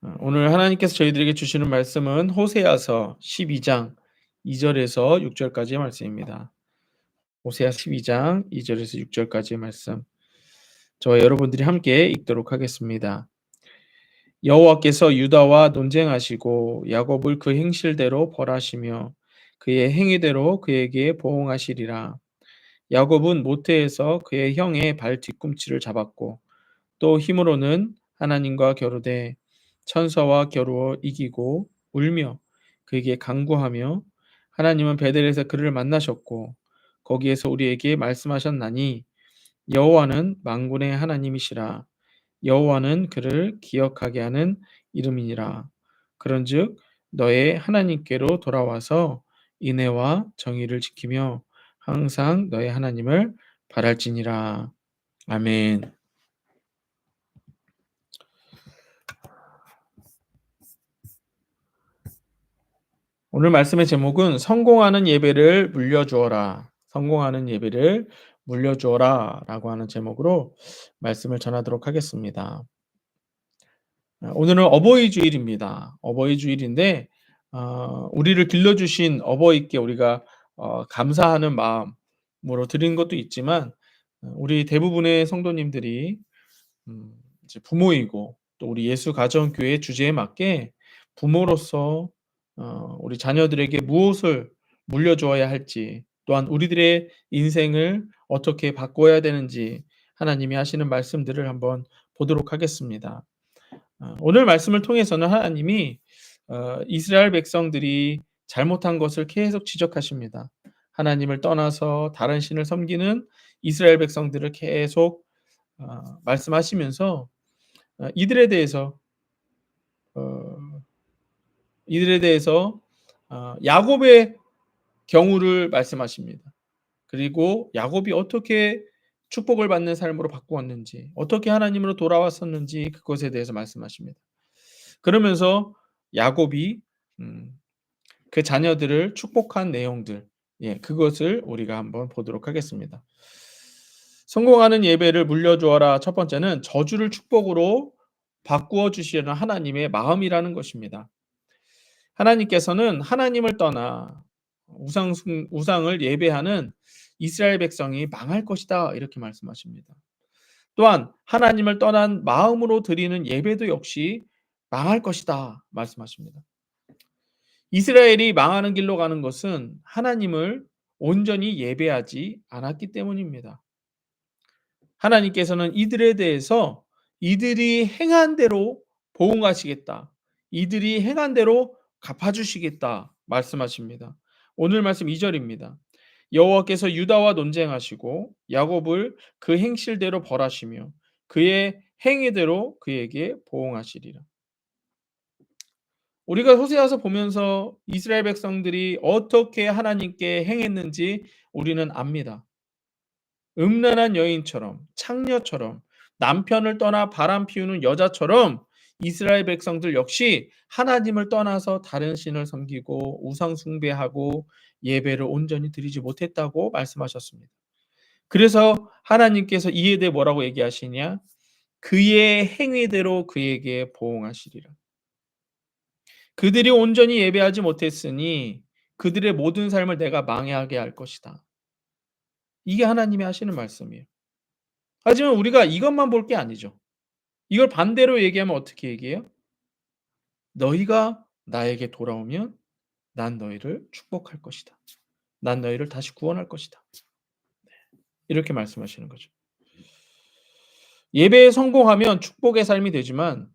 어, 오늘 하나님께서 저희들에게 주시는 말씀은 호세아서 12장 2절에서 6절까지의 말씀입니다. 호세아 12장 2절에서 6절까지의 말씀. 저와 여러분들이 함께 읽도록 하겠습니다. 여호와께서 유다와 논쟁하시고 야곱을 그 행실대로 벌하시며 그의 행위대로 그에게 보응하시리라. 야곱은 모태에서 그의 형의 발 뒤꿈치를 잡았고 또 힘으로는 하나님과 겨루되 천사와 겨루어 이기고 울며 그에게 강구하며 하나님은 베델에서 그를 만나셨고 거기에서 우리에게 말씀하셨나니 여호와는 만군의 하나님이시라. 여호와는 그를 기억하게 하는 이름이니라. 그런즉 너의 하나님께로 돌아와서 인애와 정의를 지키며 항상 너의 하나님을 바랄지니라. 아멘. 오늘 말씀의 제목은 성공하는 예배를 물려주어라. 성공하는 예배를 물려주어라. 라고 하는 제목으로 말씀을 전하도록 하겠습니다. 아, 오늘은 어버이 주일입니다. 어버이 주일인데, 어, 우리를 길러주신 어버이께 우리가 어, 감사하는 마음으로 드린 것도 있지만, 어, 우리 대부분의 성도님들이 음, 부모이고 또 우리 예수 가정교회 주제에 맞게 부모로서 어, 우리 자녀들에게 무엇을 물려주어야 할지, 또한 우리들의 인생을 어떻게 바꿔야 되는지 하나님이 하시는 말씀들을 한번 보도록 하겠습니다. 어, 오늘 말씀을 통해서는 하나님이 어, 이스라엘 백성들이 잘못한 것을 계속 지적하십니다. 하나님을 떠나서 다른 신을 섬기는 이스라엘 백성들을 계속 말씀하시면서 이들에 대해서 이들에 대해서 어, 야곱의 경우를 말씀하십니다. 그리고 야곱이 어떻게 축복을 받는 삶으로 바꾸었는지, 어떻게 하나님으로 돌아왔었는지 그것에 대해서 말씀하십니다. 그러면서 야곱이 음, 그 자녀들을 축복한 내용들, 예, 그것을 우리가 한번 보도록 하겠습니다. 성공하는 예배를 물려주어라. 첫 번째는 저주를 축복으로 바꾸어 주시려는 하나님의 마음이라는 것입니다. 하나님께서는 하나님을 떠나 우상 우상을 예배하는 이스라엘 백성이 망할 것이다 이렇게 말씀하십니다. 또한 하나님을 떠난 마음으로 드리는 예배도 역시 망할 것이다 말씀하십니다. 이스라엘이 망하는 길로 가는 것은 하나님을 온전히 예배하지 않았기 때문입니다. 하나님께서는 이들에 대해서 이들이 행한 대로 보응하시겠다. 이들이 행한 대로 갚아주시겠다 말씀하십니다. 오늘 말씀 2절입니다. 여호와께서 유다와 논쟁하시고 야곱을 그 행실대로 벌하시며 그의 행위대로 그에게 보응하시리라. 우리가 호세아서 보면서 이스라엘 백성들이 어떻게 하나님께 행했는지 우리는 압니다. 음란한 여인처럼 창녀처럼 남편을 떠나 바람 피우는 여자처럼 이스라엘 백성들 역시 하나님을 떠나서 다른 신을 섬기고 우상 숭배하고 예배를 온전히 드리지 못했다고 말씀하셨습니다. 그래서 하나님께서 이에 대해 뭐라고 얘기하시냐? 그의 행위대로 그에게 보응하시리라. 그들이 온전히 예배하지 못했으니 그들의 모든 삶을 내가 망해하게 할 것이다. 이게 하나님이 하시는 말씀이에요. 하지만 우리가 이것만 볼 게 아니죠. 이걸 반대로 얘기하면 어떻게 얘기해요? 너희가 나에게 돌아오면 난 너희를 축복할 것이다. 난 너희를 다시 구원할 것이다. 네. 이렇게 말씀하시는 거죠. 예배에 성공하면 축복의 삶이 되지만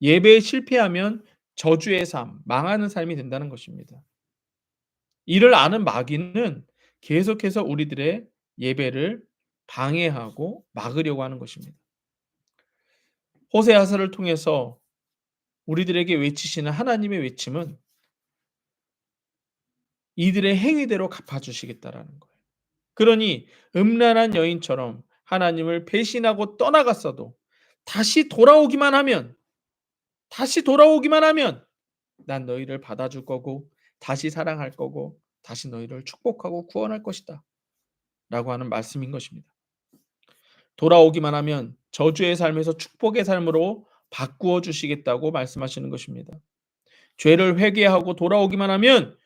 예배에 실패하면 저주의 삶, 망하는 삶이 된다는 것입니다. 이를 아는 마귀는 계속해서 우리들의 예배를 방해하고 막으려고 하는 것입니다. 호세아서를 통해서 우리들에게 외치시는 하나님의 외침은 이들의 행위대로 갚아주시겠다라는 거예요. 그러니 음란한 여인처럼 하나님을 배신하고 떠나갔어도 다시 돌아오기만 하면 다시 돌아오기만 하면 난 너희를 받아줄 거고 다시 사랑할 거고 다시 너희를 축복하고 구원할 것이다. 라고 하는 말씀인 것입니다. 돌아오기만 하면 저주의 삶에서 축복의 삶으로 바꾸어 주시겠다고 말씀하시는 것입니다. 죄를 회개하고 돌아오기만 하면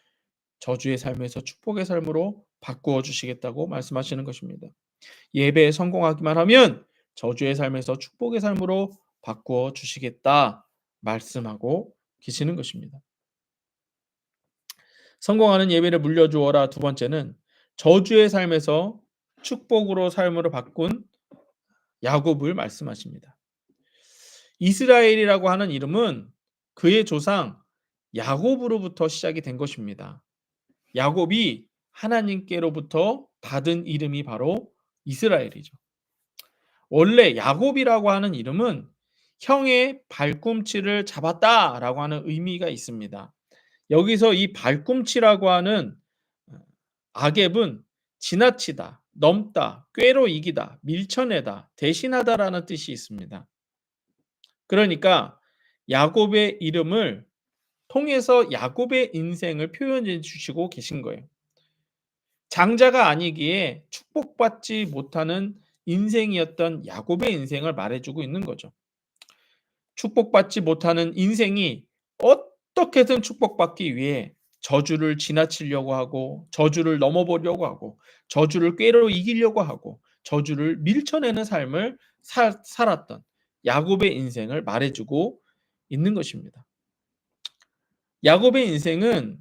저주의 삶에서 축복의 삶으로 바꾸어 주시겠다고 말씀하시는 것입니다. 예배에 성공하기만 하면 저주의 삶에서 축복의 삶으로 바꾸어 주시겠다 말씀하고 계시는 것입니다. 성공하는 예배를 물려주어라 두 번째는 저주의 삶에서 축복으로 삶으로 바꾼 야곱을 말씀하십니다. 이스라엘이라고 하는 이름은 그의 조상 야곱으로부터 시작이 된 것입니다. 야곱이 하나님께로부터 받은 이름이 바로 이스라엘이죠. 원래 야곱이라고 하는 이름은 형의 발꿈치를 잡았다라고 하는 의미가 있습니다. 여기서 이 발꿈치라고 하는 어, 악앱은 지나치다, 넘다, 꾀로 이기다, 밀쳐내다, 대신하다라는 뜻이 있습니다. 그러니까 야곱의 이름을 통해서 야곱의 인생을 표현해 주시고 계신 거예요. 장자가 아니기에 축복받지 못하는 인생이었던 야곱의 인생을 말해주고 있는 거죠. 축복받지 못하는 인생이 어떻게든 축복받기 위해 저주를 지나치려고 하고 저주를 넘어보려고 하고 저주를 꾀로 이기려고 하고 저주를 밀쳐내는 삶을 사, 살았던 야곱의 인생을 말해주고 있는 것입니다. 야곱의 인생은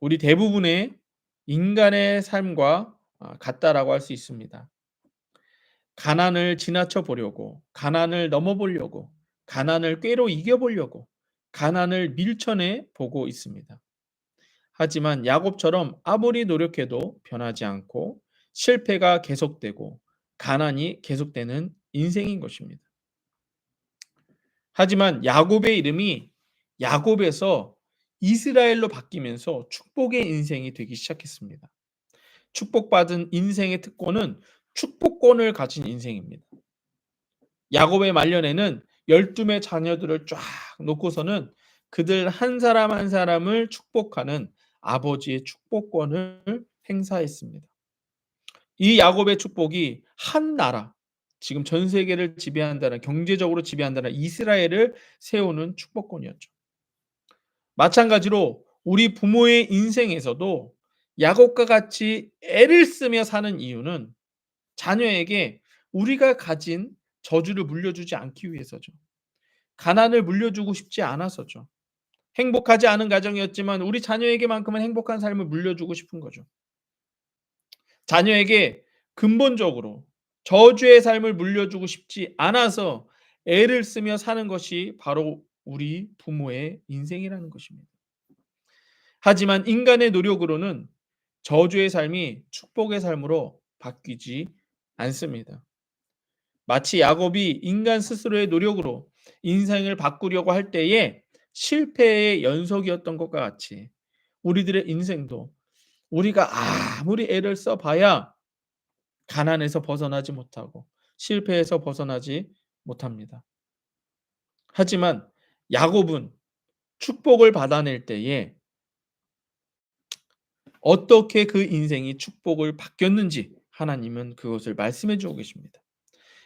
우리 대부분의 인간의 삶과 아, 같다라고 할 수 있습니다. 가난을 지나쳐 보려고, 가난을 넘어 보려고, 가난을 꾀로 이겨 보려고, 가난을 밀쳐내 보고 있습니다. 하지만 야곱처럼 아무리 노력해도 변하지 않고 실패가 계속되고 가난이 계속되는 인생인 것입니다. 하지만 야곱의 이름이 야곱에서 이스라엘로 바뀌면서 축복의 인생이 되기 시작했습니다. 축복받은 인생의 특권은 축복권을 가진 인생입니다. 야곱의 말년에는 12의 자녀들을 쫙 놓고서는 그들 한 사람 한 사람을 축복하는 아버지의 축복권을 행사했습니다. 이 야곱의 축복이 한 나라, 지금 전 세계를 지배한다는 경제적으로 지배한다는 이스라엘을 세우는 축복권이었죠. 마찬가지로 우리 부모의 인생에서도 야곱과 같이 애를 쓰며 사는 이유는 자녀에게 우리가 가진 저주를 물려주지 않기 위해서죠. 가난을 물려주고 싶지 않아서죠. 행복하지 않은 가정이었지만 우리 자녀에게만큼은 행복한 삶을 물려주고 싶은 거죠. 자녀에게 근본적으로 저주의 삶을 물려주고 싶지 않아서 애를 쓰며 사는 것이 바로 우리 부모의 인생이라는 것입니다. 하지만 인간의 노력으로는 저주의 삶이 축복의 삶으로 바뀌지 않습니다. 마치 야곱이 인간 스스로의 노력으로 인생을 바꾸려고 할 때에 실패의 연속이었던 것과 같이 우리들의 인생도 우리가 아무리 애를 써봐야 가난에서 벗어나지 못하고 실패에서 벗어나지 못합니다. 하지만 야곱은 축복을 받아낼 때에 어떻게 그 인생이 축복을 바뀌었는지 하나님은 그것을 말씀해 주고 계십니다.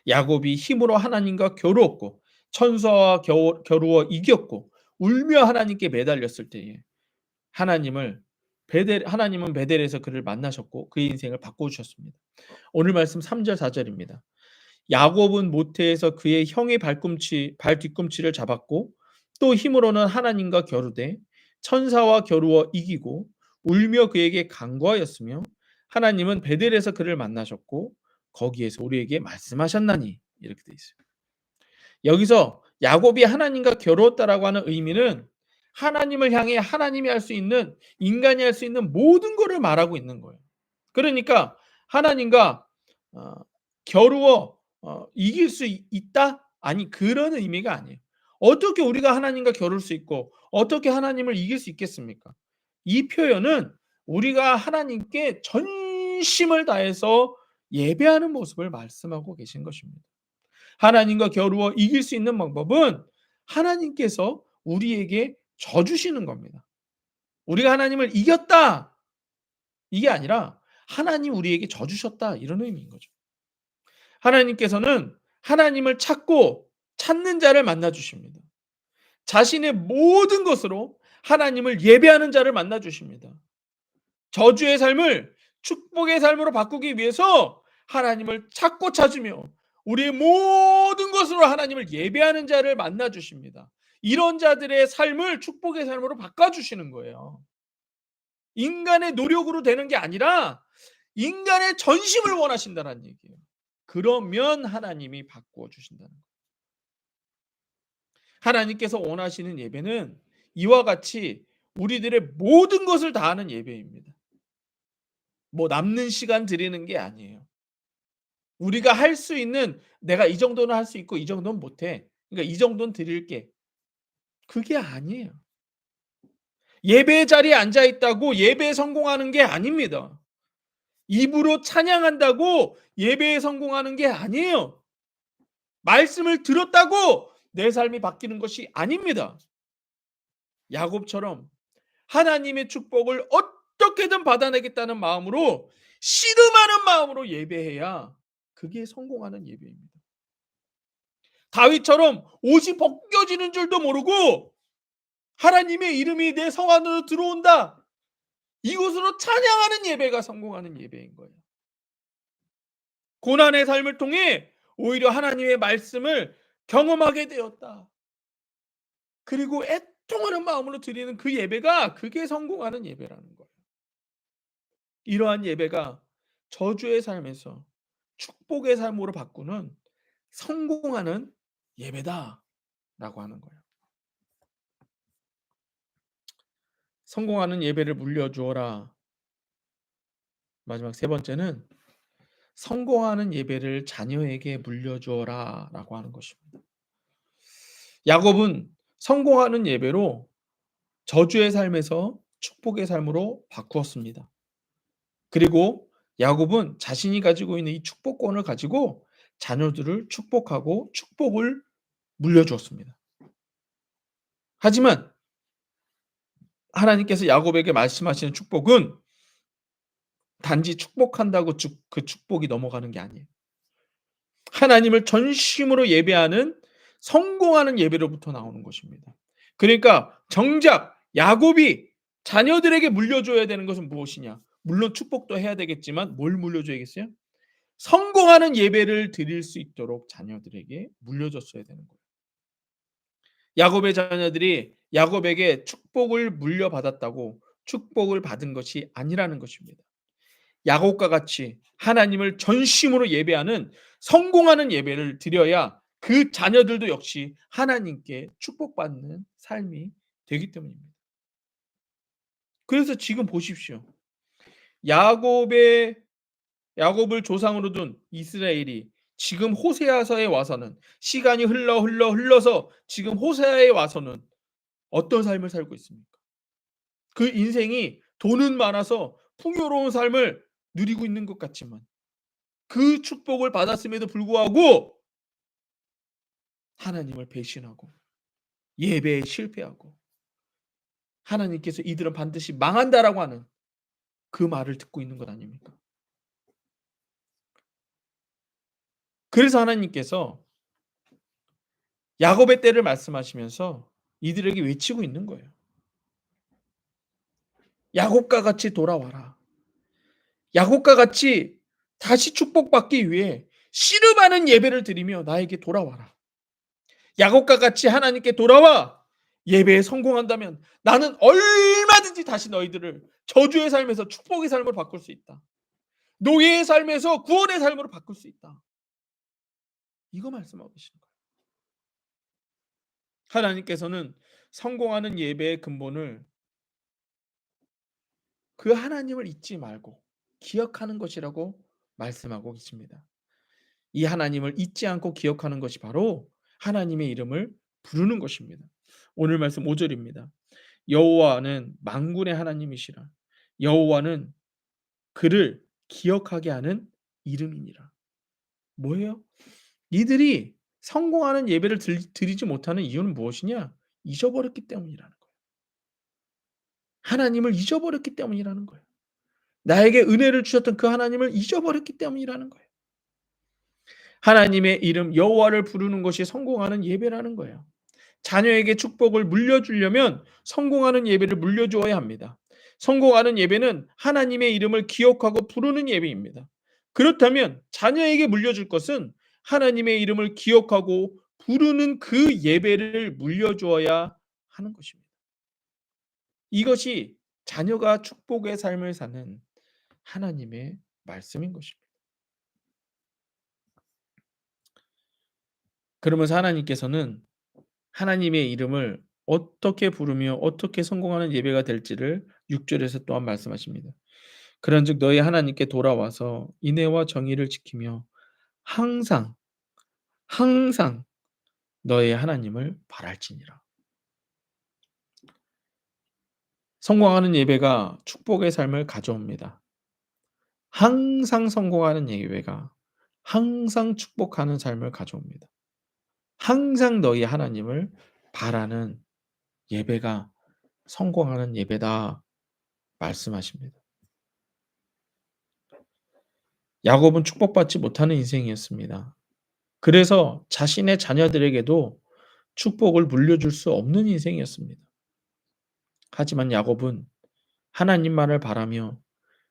야곱이 힘으로 하나님과 겨루었고 천사와 겨루어 이겼고 울며 하나님께 매달렸을 때에 하나님을 베델 하나님은 베델에서 그를 만나셨고 그의 인생을 바꿔 주셨습니다. 오늘 말씀 3절 4절입니다. 야곱은 모태에서 그의 형의 발꿈치 발 뒤꿈치를 잡았고 또 힘으로는 하나님과 겨루되 천사와 겨루어 이기고 울며 그에게 간구하였으며 하나님은 베델에서 그를 만나셨고 거기에서 우리에게 말씀하셨나니 이렇게 돼 있어요. 여기서 야곱이 하나님과 겨루었다라고 하는 의미는 하나님을 향해 하나님이 할 수 있는 인간이 할 수 있는 모든 것을 말하고 있는 거예요. 그러니까 하나님과 어, 겨루어 어, 이길 수 있다? 아니 그런 의미가 아니에요. 어떻게 우리가 하나님과 겨룰 수 있고 어떻게 하나님을 이길 수 있겠습니까? 이 표현은 우리가 하나님께 전심을 다해서 예배하는 모습을 말씀하고 계신 것입니다. 하나님과 겨루어 이길 수 있는 방법은 하나님께서 우리에게 져 주시는 겁니다. 우리가 하나님을 이겼다. 이게 아니라 하나님 우리에게 져 주셨다 이런 의미인 거죠. 하나님께서는 하나님을 찾고 찾는 자를 만나 주십니다. 자신의 모든 것으로 하나님을 예배하는 자를 만나 주십니다. 저주의 삶을 축복의 삶으로 바꾸기 위해서 하나님을 찾고 찾으며 우리의 모든 것으로 하나님을 예배하는 자를 만나 주십니다. 이런 자들의 삶을 축복의 삶으로 바꿔 주시는 거예요. 인간의 노력으로 되는 게 아니라 인간의 전심을 원하신다는 얘기예요. 그러면 하나님이 바꾸어 주신다는 거예요. 하나님께서 원하시는 예배는 이와 같이 우리들의 모든 것을 다하는 예배입니다. 뭐 남는 시간 드리는 게 아니에요. 우리가 할 수 있는 내가 이 정도는 할 수 있고 이 정도는 못해. 그러니까 이 정도는 드릴게. 그게 아니에요. 예배 자리에 앉아 있다고 예배에 성공하는 게 아닙니다. 입으로 찬양한다고 예배에 성공하는 게 아니에요. 말씀을 들었다고 내 삶이 바뀌는 것이 아닙니다. 야곱처럼 하나님의 축복을 어떻게든 받아내겠다는 마음으로 씨름하는 마음으로 예배해야 그게 성공하는 예배입니다. 다윗처럼 옷이 벗겨지는 줄도 모르고 하나님의 이름이 내 성 안으로 들어온다. 이곳으로 찬양하는 예배가 성공하는 예배인 거예요. 고난의 삶을 통해 오히려 하나님의 말씀을 경험하게 되었다. 그리고 애통하는 마음으로 드리는 그 예배가 그게 성공하는 예배라는 거예요. 이러한 예배가 저주의 삶에서 축복의 삶으로 바꾸는 성공하는 예배다라고 하는 거예요. 성공하는 예배를 물려주어라. 마지막 세 번째는 성공하는 예배를 자녀에게 물려주어라라고 하는 것입니다. 야곱은 성공하는 예배로 저주의 삶에서 축복의 삶으로 바꾸었습니다. 그리고 야곱은 자신이 가지고 있는 이 축복권을 가지고 자녀들을 축복하고 축복을 물려주었습니다. 하지만 하나님께서 야곱에게 말씀하시는 축복은 단지 축복한다고 그 축복이 넘어가는 게 아니에요. 하나님을 전심으로 예배하는 성공하는 예배로부터 나오는 것입니다. 그러니까 정작 야곱이 자녀들에게 물려줘야 되는 것은 무엇이냐? 물론 축복도 해야 되겠지만 뭘 물려줘야겠어요? 성공하는 예배를 드릴 수 있도록 자녀들에게 물려줬어야 되는 거예요. 야곱의 자녀들이 야곱에게 축복을 물려받았다고 축복을 받은 것이 아니라는 것입니다. 야곱과 같이 하나님을 전심으로 예배하는 성공하는 예배를 드려야 그 자녀들도 역시 하나님께 축복받는 삶이 되기 때문입니다. 그래서 지금 보십시오. 야곱의 야곱을 조상으로 둔 이스라엘이 지금 호세아서에 와서는 시간이 흘러 흘러 흘러서 지금 호세아에 와서는 어떤 삶을 살고 있습니까? 그 인생이 돈은 많아서 풍요로운 삶을 누리고 있는 것 같지만 그 축복을 받았음에도 불구하고 하나님을 배신하고 예배에 실패하고 하나님께서 이들은 반드시 망한다라고 하는 그 말을 듣고 있는 것 아닙니까? 그래서 하나님께서 야곱의 때를 말씀하시면서 이들에게 외치고 있는 거예요. 야곱과 같이 돌아와라. 야곱과 같이 다시 축복받기 위해 씨름하는 예배를 드리며 나에게 돌아와라. 야곱과 같이 하나님께 돌아와 예배에 성공한다면 나는 얼마든지 다시 너희들을 저주의 삶에서 축복의 삶으로 바꿀 수 있다. 노예의 삶에서 구원의 삶으로 바꿀 수 있다. 이거 말씀하고 계시는 거예요. 하나님께서는 성공하는 예배의 근본을 그 하나님을 잊지 말고 기억하는 것이라고 말씀하고 계십니다. 이 하나님을 잊지 않고 기억하는 것이 바로 하나님의 이름을 부르는 것입니다. 오늘 말씀 5절입니다. 여호와는 만군의 하나님이시라. 여호와는 그를 기억하게 하는 이름이니라. 뭐예요? 이들이 성공하는 예배를 드리지 못하는 이유는 무엇이냐? 잊어버렸기 때문이라는 거예요. 하나님을 잊어버렸기 때문이라는 거예요. 나에게 은혜를 주셨던 그 하나님을 잊어버렸기 때문이라는 거예요. 하나님의 이름 여호와를 부르는 것이 성공하는 예배라는 거예요. 자녀에게 축복을 물려주려면 성공하는 예배를 물려주어야 합니다. 성공하는 예배는 하나님의 이름을 기억하고 부르는 예배입니다. 그렇다면 자녀에게 물려줄 것은 하나님의 이름을 기억하고 부르는 그 예배를 물려주어야 하는 것입니다. 이것이 자녀가 축복의 삶을 사는 하나님의 말씀인 것입니다. 그러면서 하나님께서는 하나님의 이름을 어떻게 부르며 어떻게 성공하는 예배가 될지를 6절에서 또한 말씀하십니다. 그런즉 너희 하나님께 돌아와서 인애와 정의를 지키며 항상 항상 너의 하나님을 바랄지니라. 성공하는 예배가 축복의 삶을 가져옵니다. 항상 성공하는 예배가 항상 축복하는 삶을 가져옵니다. 항상 너희 하나님을 바라는 예배가 성공하는 예배다 말씀하십니다. 야곱은 축복받지 못하는 인생이었습니다. 그래서 자신의 자녀들에게도 축복을 물려줄 수 없는 인생이었습니다. 하지만 야곱은 하나님만을 바라며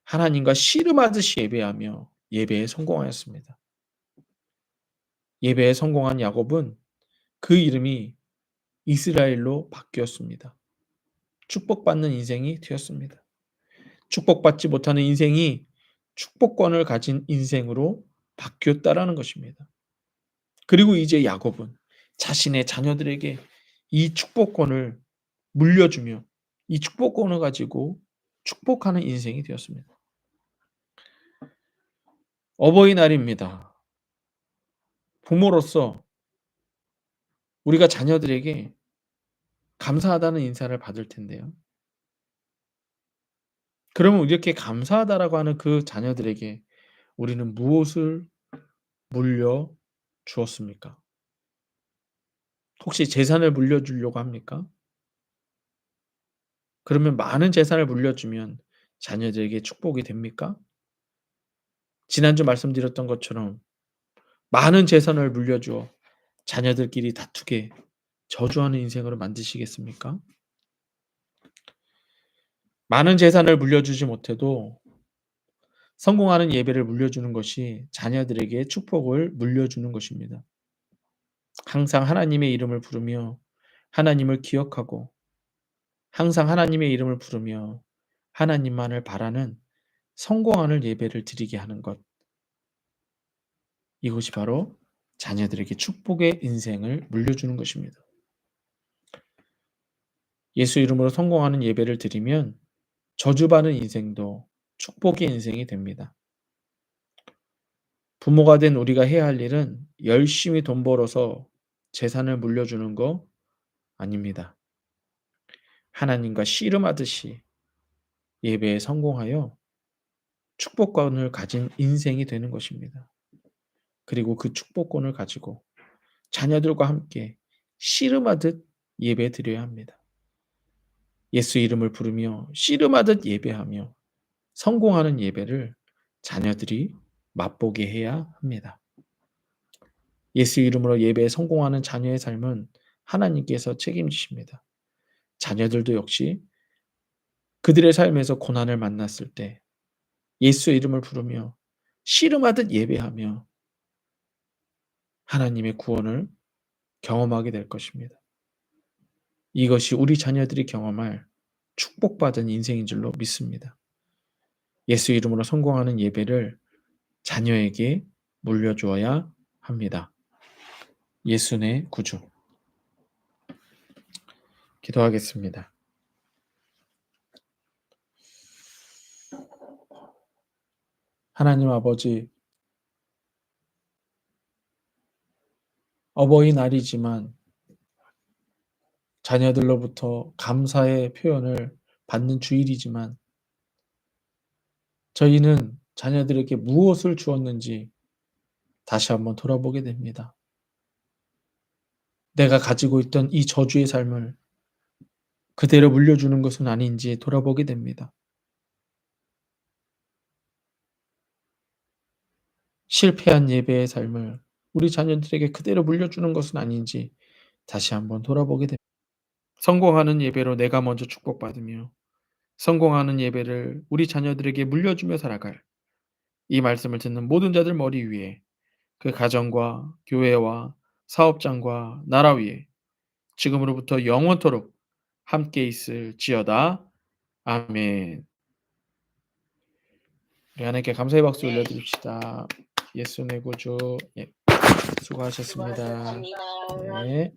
하나님과 씨름하듯이 예배하며 예배에 성공하였습니다. 예배에 성공한 야곱은 그 이름이 이스라엘로 바뀌었습니다. 축복받는 인생이 되었습니다. 축복받지 못하는 인생이 축복권을 가진 인생으로 바뀌었다라는 것입니다. 그리고 이제 야곱은 자신의 자녀들에게 이 축복권을 물려주며 이 축복권을 가지고 축복하는 인생이 되었습니다. 어버이날입니다. 부모로서 우리가 자녀들에게 감사하다는 인사를 받을 텐데요. 그러면 이렇게 감사하다라고 하는 그 자녀들에게 우리는 무엇을 물려 주었습니까? 혹시 재산을 물려주려고 합니까? 그러면 많은 재산을 물려주면 자녀들에게 축복이 됩니까? 지난주 말씀드렸던 것처럼 많은 재산을 물려주어 자녀들끼리 다투게 저주하는 인생으로 만드시겠습니까? 많은 재산을 물려주지 못해도 성공하는 예배를 물려주는 것이 자녀들에게 축복을 물려주는 것입니다. 항상 하나님의 이름을 부르며 하나님을 기억하고 항상 하나님의 이름을 부르며 하나님만을 바라는 성공하는 예배를 드리게 하는 것. 이것이 바로 자녀들에게 축복의 인생을 물려주는 것입니다. 예수 이름으로 성공하는 예배를 드리면 저주받는 인생도 축복의 인생이 됩니다. 부모가 된 우리가 해야 할 일은 열심히 돈 벌어서 재산을 물려주는 거 아닙니다. 하나님과 씨름하듯이 예배에 성공하여 축복권을 가진 인생이 되는 것입니다. 그리고 그 축복권을 가지고 자녀들과 함께 씨름하듯 예배 드려야 합니다. 예수 이름을 부르며 씨름하듯 예배하며 성공하는 예배를 자녀들이 맛보게 해야 합니다. 예수 이름으로 예배에 성공하는 자녀의 삶은 하나님께서 책임지십니다. 자녀들도 역시 그들의 삶에서 고난을 만났을 때 예수 이름을 부르며 씨름하듯 예배하며 하나님의 구원을 경험하게 될 것입니다. 이것이 우리 자녀들이 경험할 축복받은 인생인 줄로 믿습니다. 예수 이름으로 성공하는 예배를 자녀에게 물려주어야 합니다. 예수의 구주. 기도하겠습니다. 하나님 아버지, 어버이날이지만 자녀들로부터 감사의 표현을 받는 주일이지만 저희는 자녀들에게 무엇을 주었는지 다시 한번 돌아보게 됩니다. 내가 가지고 있던 이 저주의 삶을 그대로 물려주는 것은 아닌지 돌아보게 됩니다. 실패한 예배의 삶을 우리 자녀들에게 그대로 물려주는 것은 아닌지 다시 한번 돌아보게 됩니다. 성공하는 예배로 내가 먼저 축복받으며 성공하는 예배를 우리 자녀들에게 물려주며 살아갈 이 말씀을 듣는 모든 자들 머리 위에 그 가정과 교회와 사업장과 나라 위에 지금으로부터 영원토록 함께 있을지어다. 아멘. 우리 하나님께 감사의 박수 올려드립시다. 예수 내 구주 예. 수고하셨습니다. 네.